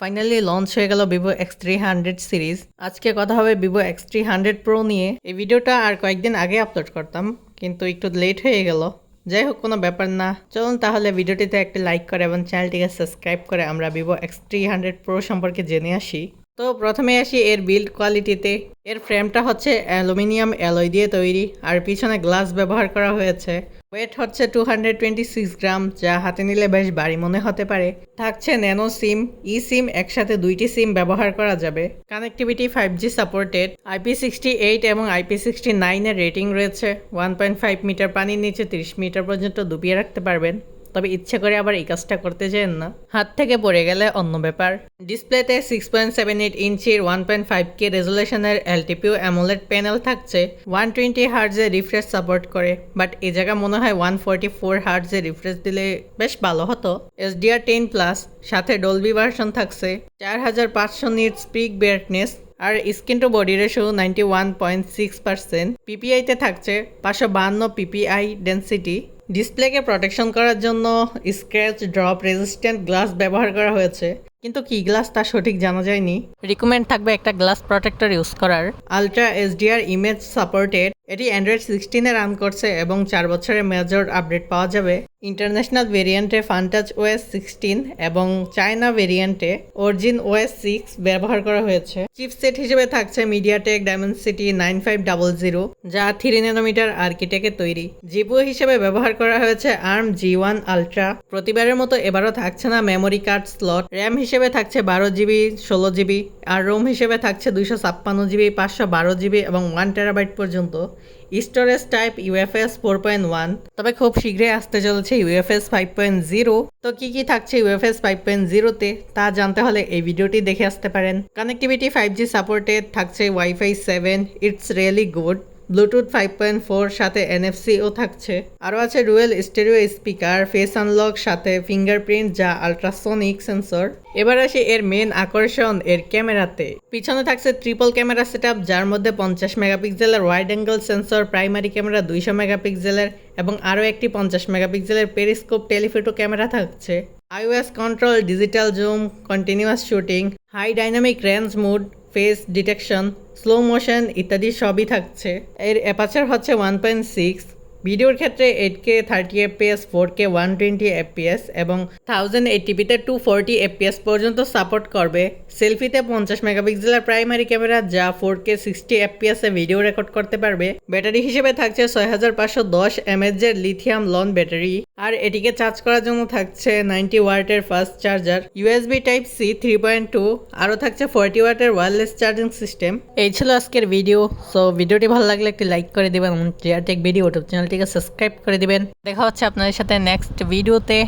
Finally launch হয়ে গেল Vivo X three hundred series আজকে কথা হবে Vivo X three hundred pro নিয়ে। এই ভিডিওটা আর কয়েকদিন আগে আপলোড করতাম, কিন্তু একটু লেট হয়ে গেল। যাই হোক, কোনো ব্যাপার না। চলুন তাহলে ভিডিওটিতে একটা লাইক করে এবং চ্যানেলটিকে সাবস্ক্রাইব করে আমরা Vivo X three hundred pro সম্পর্কে জেনে আসি। তো প্রথমে আসি এর বিল্ড কোয়ালিটিতে এর ফ্রেমটা হচ্ছে অ্যালুমিনিয়াম অ্যালয় দিয়ে তৈরি, আর পিছনে গ্লাস ব্যবহার করা হয়েছে। ওয়েট হচ্ছে two hundred twenty six gram, যা হাতে নিলে বেশ ভারী মনে হতে পারে। থাকছে ন্যানো সিম ই সিম একসাথে দুইটি সিম ব্যবহার করা যাবে। Connectivity five G supported IP sixty eight এবং আইপি সিক্সটি নাইনের রেটিং রয়েছে। ওয়ান পয়েন্ট ফাইভ মিটার পানির নিচে তিরিশ মিটার পর্যন্ত ডুবিয়ে রাখতে পারবেন। তবে ইচ্ছে করে আবার এই কাজটা করতে চান না। হাত থেকে পড়ে গেলে অন্য ব্যাপার। ডিসপ্লেতে সিক্স পয়েন্ট সেভেন এইট ইঞ্চির ওয়ান পয়েন্ট ফাইভ কে রেজুলেশনের এলটিপিউ অ্যামোলেড প্যানেল থাকছে। ওয়ান টোয়েন্টি হার্টজে রিফ্রেশ সাপোর্ট করে। বাট এই জায়গা মনে হয় ওয়ান ফোরটি ফোর হার্টজে রিফ্রেশ দিলে বেশ ভালো হতো। এসডিআর টেন প্লাস সাথে ডলবি ভার্সন থাকছে। চার হাজার পাঁচশো NEET peak brightness R screen to body ratio ninety one point six percent পিপিআইতে থাকছে পাঁচশো বাহান্ন পিপিআই ডেন্সিটি ডিসপ্লেকে প্রোটেকশন করার জন্য স্ক্র্যাচ ড্রপ রেজিস্ট্যান্ট গ্লাস ব্যবহার করা হয়েছে। কিন্তু কি গ্লাস তা সঠিক জানা যায়নি। রিকমেন্ড থাকবে একটা গ্লাস প্রোটেক্টর ইউজ করার। আলট্রা এসডিআর ইমেজ সাপোর্টেড এটি অ্যান্ড্রয়েড সিক্সটিনে রান করছে এবং চার বছরের মেজর আপডেট পাওয়া যাবে। ইন্টারন্যাশনাল ভেরিয়েন্টে ফান্টাচ ওএস সিক্সটিন এবং চায়না ভেরিয়েন্টে অরিজিন ওএস সিক্স ব্যবহার করা হয়েছে। চিপসেট হিসেবে থাকছে MediaTek Dimensity nine five double zero যা থ্রি ন্যানোমিটার আর্কিটেকে তৈরি। জিপু হিসেবে ব্যবহার করা হয়েছে আর্ম জি ওয়ান আলট্রা প্রতিবারের মতো এবারও থাকছে না মেমোরি কার্ড স্লট র্যাম হিসেবে থাকছে বারো জিবি, ষোলো জিবি, আর রোম হিসেবে থাকছে দুইশো ছাপ্পান্ন জিবি, পাঁচশো বারো জিবি এবং ওয়ান টেরাবাইট পর্যন্ত। Storage type UFS four point one তবে খুব শীঘ্রই আসতে চলেছে ইউএফএস ফাইভ পয়েন্ট জিরো তো কী কী থাকছে ইউএফএস ফাইভ পয়েন্ট জিরোতে তা জানতে হলে এই ভিডিওটি দেখে আসতে পারেন। কানেক্টিভিটি ফাইভ জি সাপোর্টেড থাকছে wifi seven it's really good bluetooth five point four সাথে এনএফসিও থাকছে। আরও আছে dual stereo speaker, face unlock, সাথে ফিঙ্গারপ্রিন্ট যা আলট্রাসোনিক সেন্সর। এবার আসি এর মেন আকর্ষণ এর ক্যামেরাতে। পিছনে থাকছে ট্রিপল ক্যামেরা সেটআপ, যার মধ্যে পঞ্চাশ মেগাপিক্সেলের wide angle sensor, primary camera দুইশো মেগাপিক্সেলের এবং আরও একটি পঞ্চাশ মেগাপিক্সেলের পেরিস্কোপ টেলিফোটো ক্যামেরা থাকছে। ISO control, digital zoom, continuous shooting, high dynamic range mode face detection slow motion ইত্যাদি সবই থাকছে। এর অ্যাপাচার হচ্ছে ওয়ান পয়েন্ট সিক্স ভিডিওর ক্ষেত্রে eight K thirty FPS four K one twenty FPS এবং থাউজেন্ড এইটিপিতে টু ফোরটি এফপিএস পর্যন্ত সাপোর্ট করবে। সেলফিতে পঞ্চাশ মেগাপিক্সেলের প্রাইমারি ক্যামেরা যা four K sixty FPS video record করতে পারবে। ব্যাটারি হিসেবে থাকছে ছয় হাজার পাঁচশো দশ এমএচের লিথিয়াম লন ব্যাটারি আর এটিকে চার্জ করার জন্য থাকছে নাইনটি ওয়াটের fast charger USB type C three point two আরও থাকছে ফোরটি ওয়াটের ওয়্যারলেস চার্জিং সিস্টেম এই ছিল আজকের ভিডিও সো ভিডিওটি ভালো লাগলে একটি লাইক করে দেবেন এবং টেক ভিডিও ইউটিউব চ্যানেলটিকে সাবস্ক্রাইব করে দিবেন। দেখা হচ্ছে আপনাদের সাথে নেক্সট ভিডিওতে